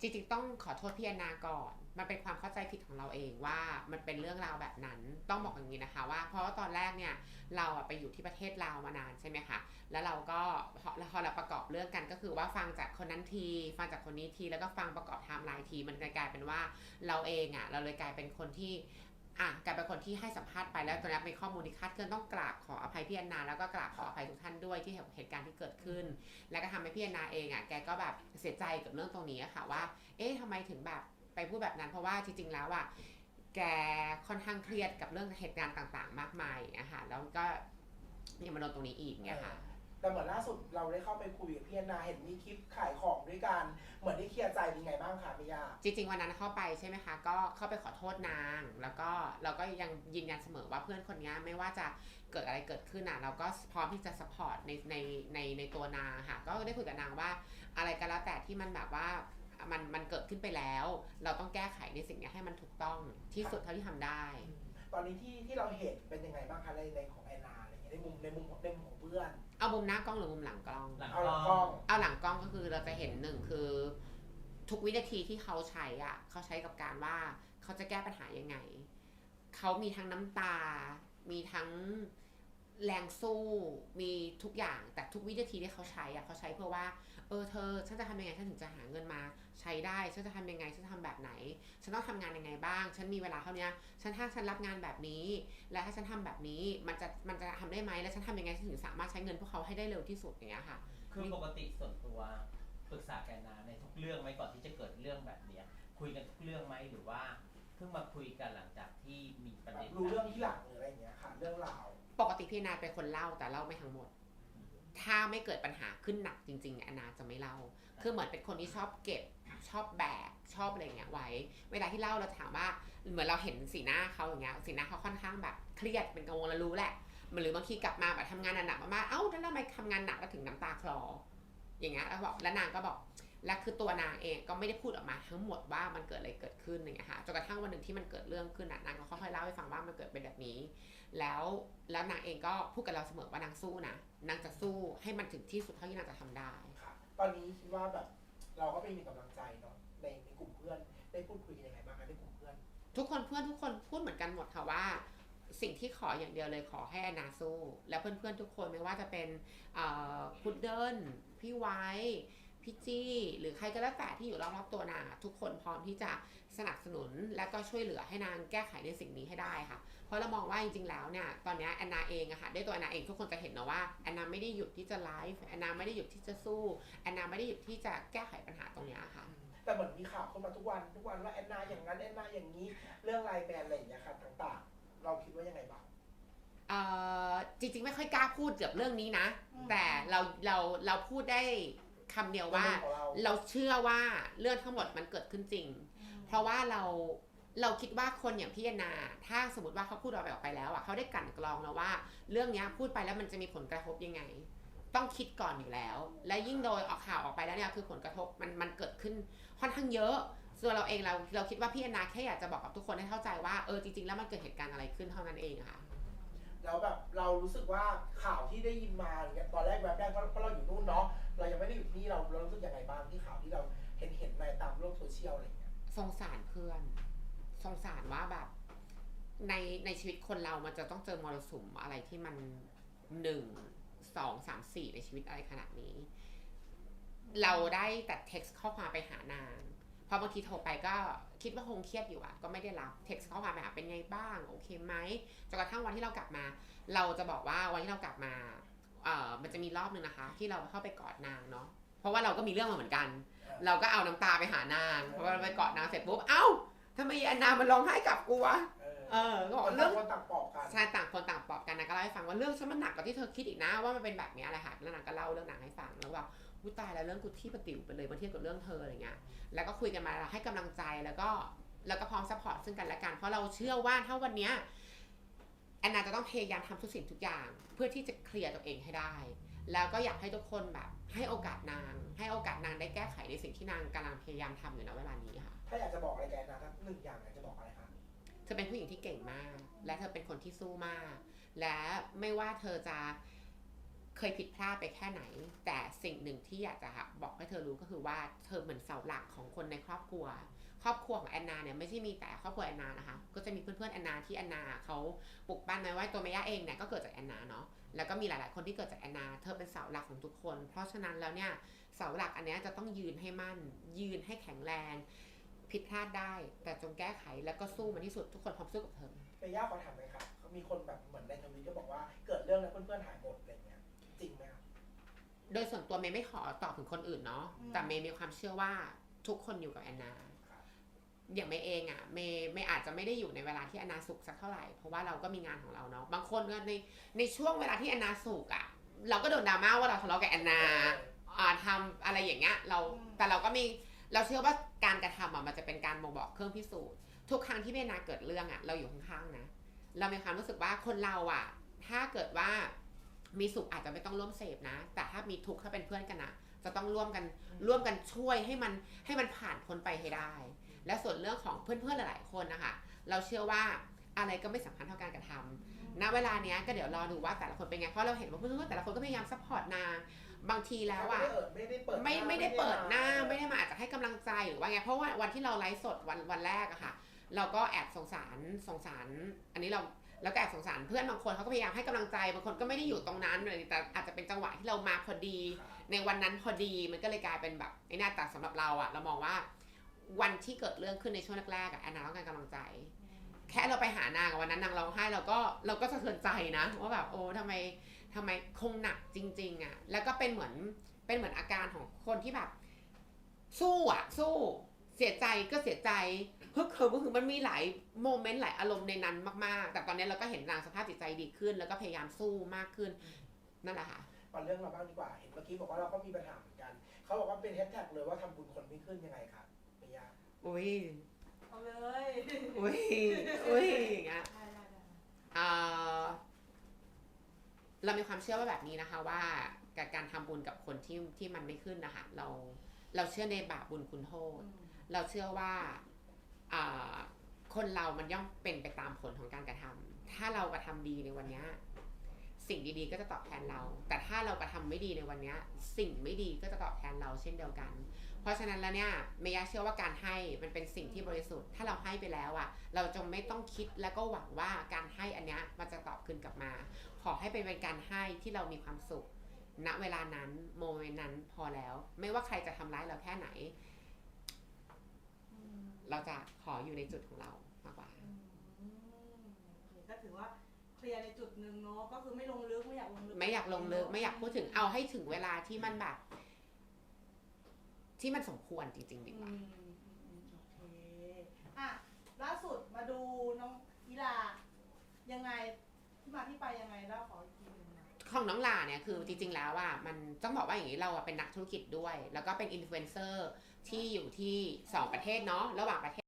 จริงๆต้องขอโทษพี่แอนนาก่อน มันเป็นความเข้าใจผิดของเราเองว่ามันเป็นเรื่องราวแบบนั้น ต้องบอกอย่างนี้นะคะ ว่าเพราะว่าตอนแรกเนี่ยเราอะไปอยู่ที่ประเทศลาวมานานใช่ไหมคะ แล้วเราก็พอเราประกอบเรื่องกันก็คือว่าฟังจากคนนั้นที ฟังจากคนนี้ที แล้วก็ฟังประกอบไทม์ไลน์ที มันกลายเป็นว่าเราเองอะเราเลยกลายเป็นคนที่ อะกลายเป็นคนที่ให้สัมภาษณ์ไปแล้วตอนนี้เป็นข้อมูลที่คลาดเคลื่อนต้องกราบขออภัยพี่แอนนาแล้วก็กราบขออภัยทุกท่านด้วยที่เหตุการณ์ที่เกิดขึ้น แล้วก็ทำให้พี่แอนนาเองอะแกก็แบบเสียใจกับเรื่องตรงนี้อะค่ะว่า เอ๊ะทำไมถึงแบบไปพูดแบบนั้นเพราะว่าจริงๆแล้วอะแกค่อนข้างเครียดกับเรื่องเหตุการณ์ต่าง ๆ มากมายอะค่ะแล้วก็ยังมาโดนตรงนี้อีกเนี่ยค่ะ แต่เหมือนล่าสุดเราได้เข้าไปคุยกับพี่แอนนาเห็นมีคลิปขายของด้วยกัน เหมือนได้เคลียร์ใจเป็นไงบ้างคะพี่ยาจริง ๆ วันนั้นเข้าไปใช่ไหมคะ ก็เข้าไปขอโทษนาง แล้วก็เราก็ยังยืนยันเสมอว่าเพื่อนคนนี้ไม่ว่าจะเกิดอะไรเกิดขึ้นอะเราก็พร้อมที่จะสปอร์ตในในในในตัวนางค่ะ ก็ได้คุยกับนางว่าอะไรก็แล้วแต่ที่มันแบบว่ามันมันเกิดขึ้นไปแล้ว เราต้องแก้ไขในสิ่งนี้ให้มันถูกต้องที่สุดเท่าที่ทำได้ ตอนนี้ที่ที่เราเห็นเป็นยังไงบ้างคะในในของแอนนาอะไรเงี้ย ในมุมในมุมของในมุมของเพื่อน เอามุมหน้ากล้องหรือมุมหลังกล้อง หลังเอากหล้ลัองงกล้อง เอาหลังกล้องก็คือเราจะเห็นหนึ่งคือ ทุกวินาทีที่เขาใช้อะ เขาใช้กับการว่าเขาจะแก้ปัญหายังไง เขามีทั้งน้ำตา มีทั้ง แรงสู้มีทุกอย่างแต่ทุกวินาทีที่เขาใช้อะเขาใช้เพื่อว่า เออเธอฉันจะทำยังไงฉันถึงจะหาเงินมาใช้ได้ฉันจะทำยังไงฉันจะทำแบบไหน ฉันต้องทำงานยังไงบ้าง ฉันมีเวลาเท่านี้ฉันถ้าฉันรับงานแบบนี้ และถ้าฉันทำแบบนี้มันจะมันจะทำได้ไหมและฉันทำยังไงฉันถึงสามารถใช้เงินพวกเขาให้ได้เร็วที่สุดอย่างเงี้ยค่ะ คือปกติส่วนตัวปรึกษาแกนาในทุกเรื่องไหมก่อนที่จะเกิดเรื่องแบบเนี้ยคุยกันทุกเรื่องไหมหรือว่าเพิ่งมาคุยกันหลังจากที่มีประแบเด็นบรู้เรื่องที่หลังหรืออะไรเงี้ยค่ะ เรื่องราว ปกติพี่นาเป็นคนเล่าแต่เล่าไม่ทั้งหมด ถ้าไม่เกิดปัญหาขึ้นหนักจริงๆเนี่ยอนาจะไม่เล่า คือเหมือนเป็นคนที่ชอบเก็บชอบแบกชอบอะไรเงี้ยไว้ เวลาที่เล่าเราถามว่าเหมือนเราเห็นสีหน้าเขาอย่างเงี้ยสีหน้าเขาค่อนข้างแบบเครียดเป็นกังวลแล้วรู้แหละมันหรือบางทีกลับมาแบบทำงานหนักมากๆเอ้าแล้วทำไมทำงานหนักแล้วถึงน้ำตาคลอ อย่างเงี้ยแล้วบอกแล้วนางก็บอก และคือตัวนางเองก็ไม่ได้พูดออกมาทั้งหมดว่ามันเกิดอะไรเกิดขึ้นอย่างเงี้ยค่ะจนกระทั่งวันหนึ่งที่มันเกิดเรื่องขึ้นน่ะนางก็ค่อยๆเล่าให้ฟังว่ามันเกิดเป็นแบบนี้ แล้วแล้วนางเองก็พูดกับเราเสมอว่านางสู้นะนางจะสู้ให้มันถึงที่สุดเท่าที่นางจะทำได้ค่ะตอนนี้คิดว่าแบบเราก็ไม่มีกำลังใจเนาะในในกลุ่มเพื่อนได้พูดคุยกันยังไงบ้างคะในกลุ่มเพื่อน ทุกคนเพื่อนทุกคนพูดเหมือนกันหมดค่ะว่าสิ่งที่ขออย่างเดียวเลยขอให้แอนนาสู้ แล้วเพื่อนๆทุกคนไม่ว่าจะเป็นเอ่อพุดเดิลพี่ไว้ พี่จี้ หรือใครก็แล้วแต่ที่อยู่รอบๆตัวนางอะทุกคนพร้อมที่จะสนับสนุนและก็ช่วยเหลือให้นางแก้ไขในสิ่งนี้ให้ได้ค่ะ เพราะเรามองว่าจริงๆแล้วเนี่ยตอนเนี้ยแอนนาเองอะค่ะด้วยตัวแอนนาเองทุกคนจะเห็นนะว่าแอนนาไม่ได้หยุดที่จะไลฟ์แอนนาไม่ได้หยุดที่จะสู้แอนนาไม่ได้หยุดที่จะแก้ไขปัญหาตรงเนี้ยค่ะแต่เหมือนมีข่าวเข้ามาทุกวันทุกวันว่าแอนนาอย่างนั้นแอนนาอย่างนี้เรื่องไลน์แมนอะไรอย่างเงี้ยค่ะต่างๆ เราคิดว่ายังไงบ้างเอ่อจริงๆไม่ค่อยกล้าพูดเกี่ยวกับเรื่องนี้นะอืมแต่เราเราเราพูดได้ คำเดียวว่าในมุมของเราเราเชื่อว่าเรื่องทั้งหมดมันเกิดขึ้นจริง เพราะว่าเราเราคิดว่าคนอย่างพี่แอนนา ถ้าสมมติว่าเขาพูดออกไปออกไปแล้วอะเขาได้กลั่นกรองแล้วว่า เรื่องเนี้ยพูดไปแล้วมันจะมีผลกระทบยังไง ต้องคิดก่อนอยู่แล้ว และยิ่งโดยออกข่าวออกไปแล้วเนี่ยคือผลกระทบมันมันเกิดขึ้นค่อนข้างเยอะส่วนเราเองเราเราคิดว่าพี่แอนนาแค่อยากจะบอกกับทุกคนให้เข้าใจว่าเออจริงๆแล้วมันเกิดเหตุการณ์อะไรขึ้นเท่านั้นเองอะค่ะแล้วแบบเรารู้สึกว่าข่าวที่ได้ยินมาอย่างเงี้ยตอนแรกแวบแรกเพราะเพราะเราอยู่นู่นเนาะ เรายังไม่ได้อยู่ที่นี่เราเรารู้สึกยังไงบ้างที่ข่าวที่เราเห็นเห็นในตามโลกโซเชียลอะไรอย่างเงี้ยสงสารเพื่อน สงสารว่าแบบ ในในชีวิตคนเรามันจะต้องเจอมรสุมอะไรที่มันหนึ่งสองสามสี่ในชีวิตอะไรขนาดนี้ เราได้แต่เท็กซ์ข้อความไปหานางพอบางทีโทรไปก็คิดว่าคงเครียดอยู่อะก็ไม่ได้รับเท็กซ์ข้อความไปหาเป็นไงบ้าง โอเคไหมจนกระทั่งวันที่เรากลับมา เราจะบอกว่าวันที่เรากลับมา มันจะมีรอบหนึ่งนะคะ ที่เราเข้าไปกอดนางเนาะเพราะว่าเราก็มีเรื่องมาเหมือนกัน เราก็เอาน้ำตาไปหานาง เพราะว่าเราไปกอดนางเสร็จปุ๊บเอ้าทำไมแอนนามันร้องไห้กลับกูวะเออเออก็บอกต่างเรื่องคนต่างปอกกันใช่ต่างคนต่างปลอบกันนางก็เล่าให้ฟังว่าเรื่องฉันมันหนักกว่าที่เธอคิดอีกนะว่ามันเป็นแบบเนี้ยแหละค่ะแล้วนางก็เล่าเรื่องนางให้ฟังแล้วว่าอุ้ยตายแล้วเรื่องกูที่ประติวไปเลยมาเทียบกับเรื่องเธออะไรเงี้ยแล้วก็คุยกันมาให้กำลังใจแล้วก็แล้วก็พร้อมซัพพอร์ตซึ่งกันและกันเพราะเราเชื่อว่าถ้าวันเนี้ย แอนนาจะต้องพยายามทำทุกสิ่งทุกอย่าง เพื่อที่จะเคลียร์ตัวเองให้ได้ แล้วก็อยากให้ทุกคนแบบให้โอกาสนาง ให้โอกาสนางได้แก้ไขในสิ่งที่นางกำลังพยายามทำอยู่ณเวลานี้ค่ะ ถ้าอยากจะบอกอะไรแกนะถ้าหนึ่งอย่างอยากจะบอกอะไรคะเธอเป็นผู้หญิงที่เก่งมาก และเธอเป็นคนที่สู้มาก และไม่ว่าเธอจะเคยผิดพลาดไปแค่ไหน แต่สิ่งหนึ่งที่อยากจะบอกให้เธอรู้ก็คือว่าเธอเหมือนเสาหลักของคนในครอบครัว ครอบครัวของแอนนาเนี่ยไม่ใช่มีแต่ครอบครัวแอนนานะคะ ก็จะมีเพื่อนๆแอนนาที่แอนนาเขาปลุกปั้นมาว่าตัวเมย่าเองเนี่ยก็เกิดจากแอนนาเนาะ แล้วก็มีหลายๆคนที่เกิดจากแอนนา เธอเป็นเสาหลักของทุกคน เพราะฉะนั้นแล้วเนี่ยเสาหลักอันเนี้ยจะต้องยืนให้มั่น ยืนให้แข็งแรง ผิดพลาดได้ แต่จงแก้ไขแล้วก็สู้มันที่สุดทุกคนพร้อมสู้กับเธอเมย่าขอถามเลยครับเขามีคนแบบเหมือนในทวิตก็บอกว่าเกิดเรื่องแล้วเพื่อนๆหายหมดอะไรเงี้ยจริงไหมครับโดยส่วนตัวเมย์ไม่ขอตอบถึงคนอื่นเนาะอืมแต่เมย์มีความเชื่อว่าทุกคนอยู่กับแอนนาครับ อย่างเมย์เองอะ่ะเมย์เมย์อาจจะไม่ได้อยู่ในเวลาที่แอนนาสุขสักเท่าไหร่ เพราะว่าเราก็มีงานของเราเนาะบางคนก็ในในช่วงเวลาที่แอนนาสุขอะ่ะ เราก็โดนดราม่าว่าเราทะเลาะกับแอนนาอ่าทำอะไรอย่างเงี้ยเราอืมแต่เราก็มีเราเชื่อว่าการกระทำอะมันจะเป็นการบ่งบอกเครื่องพิสูจน์ทุกครั้งที่เมนาเกิดเรื่องอะ เราอยู่ข้างๆนะเรามีความรู้สึกว่าคนเราอะ ถ้าเกิดว่ามีสุขอาจจะไม่ต้องร่วมเสพนะ แต่ถ้ามีทุกข์ถ้าเป็นเพื่อนกันนะจะต้องร่วมกันร่วมกันช่วยให้มันให้มันผ่านพ้นไปให้ได้ และส่วนเรื่องของเพื่อนๆหลายๆคนนะคะ เราเชื่อว่าอะไรก็ไม่สำคัญเท่าการกระทำณเวลาเนี้ยก็เดี๋ยวรอดูว่าแต่ละคนเป็นไง เพราะเราเห็นว่าเพื่อนๆแต่ละคนก็พยายามซัพพอร์ตนางบางทีแล้วอะไม่ได้เปิดไม่ไม่ได้เปิดหน้าไม่ได้ได้มาอาจจะให้กำลังใจหรือว่าไงเพราะว่าวันที่เราไลฟ์สดวันวันแรกอะค่ะ เราก็แอบสงสารสงสาร อันนี้เราแล้วก็แอบสงสารเพื่อนบางคนเขาก็พยายามให้กำลังใจบางคนก็ไม่ได้อยู่ตรงนั้นเลยแต่อาจจะเป็นจังหวะที่เรามาพอดี ในวันนั้นพอดีมันก็เลยกลายเป็นแบบไอ้หน้าแต่สำหรับเราอะเรามองว่า วันที่เกิดเรื่องขึ้นในช่วงแรกๆอะแอนนาต้องการกำลังใจ แค่เราไปหานางวันนั้นนางร้องไห้เราก็เราก็สะเทือนใจนะว่าแบบโอ้ทำไมทำไมคงหนักจริง ๆอะแล้วก็เป็นเหมือนเป็นเหมือนอาการของคนที่แบบ สู้อะสู้เสียใจก็เสียใจฮึกเหิมก็คือมันมีหลายโมเมนต์หลายอารมณ์ในนั้นมากๆ แต่ตอนนี้เราก็เห็นนางสภาพจิตใจดีขึ้น แล้วก็พยายามสู้มากขึ้นนั่นแหละค่ะมาเรื่องเราบ้างดีกว่า เห็นเมื่อกี้บอกว่าเราก็มีปัญหาเหมือนกัน เขาบอกว่าเป็นแฮชแท็กเลยว่าทำบุญคนไม่ขึ้นยังไงครับ ย่าอุ้ยเอาเลยอุ้ยอุ้ยอย่างเงี้ยได้ได้ได้เอ่อเรามีความเชื่อว่าแบบนี้นะคะ ว่าการการทำบุญกับคนที่ที่มันไม่ขึ้นนะคะเราเราเชื่อในบาปบุญคุณโทษ อืมเราเชื่อว่าอ่า คนเรามันย่อมเป็นไปตามผลของการกระทำ ถ้าเรากระทำดีในวันเนี้ยสิ่งดีๆก็จะตอบแทนเรา แต่ถ้าเรากระทำไม่ดีในวันเนี้ยสิ่งไม่ดีก็จะตอบแทนเราเช่นเดียวกัน เพราะฉะนั้นแล้วเนี่ยเมย่าเชื่อว่าการให้มันเป็นสิ่งที่บริสุทธิ์ ถ้าเราให้ไปแล้วอะเราจงไม่ต้องคิดแล้วก็หวังว่าการให้อันเนี้ยมันจะตอบคืนกลับมา ขอให้เป็นการให้ที่เรามีความสุข ณเวลานั้นโมเมนต์นั้นพอแล้ว ไม่ว่าใครจะทำร้ายเราแค่ไหนอืมเราจะขออยู่ในจุดของเรามากกว่าอืมโอเคก็ถือว่าเคลียร์ในจุดหนึ่งเนาะก็คือไม่ลงลึกไม่อยากลงลึกไม่อยากลงลึกไม่อยากพูดถึงเอาให้ถึงเวลาที่มันแบบ ที่มันสมควรจริงๆดีกว่าอืมอืมอืมโอเคอะล่าสุดมาดูน้องอีลา ยังไงที่มาที่ไปยังไงแล้วขออีกทีหนึ่งนะของน้องหลาเนี่ยคือจริงๆแล้วอะมันต้องบอกว่าอย่างนี้เราอะเป็นนักธุรกิจด้วย แล้วก็เป็นอินฟลูเอนเซอร์ที่อยู่ที่สองประเทศเนาะระหว่างประเท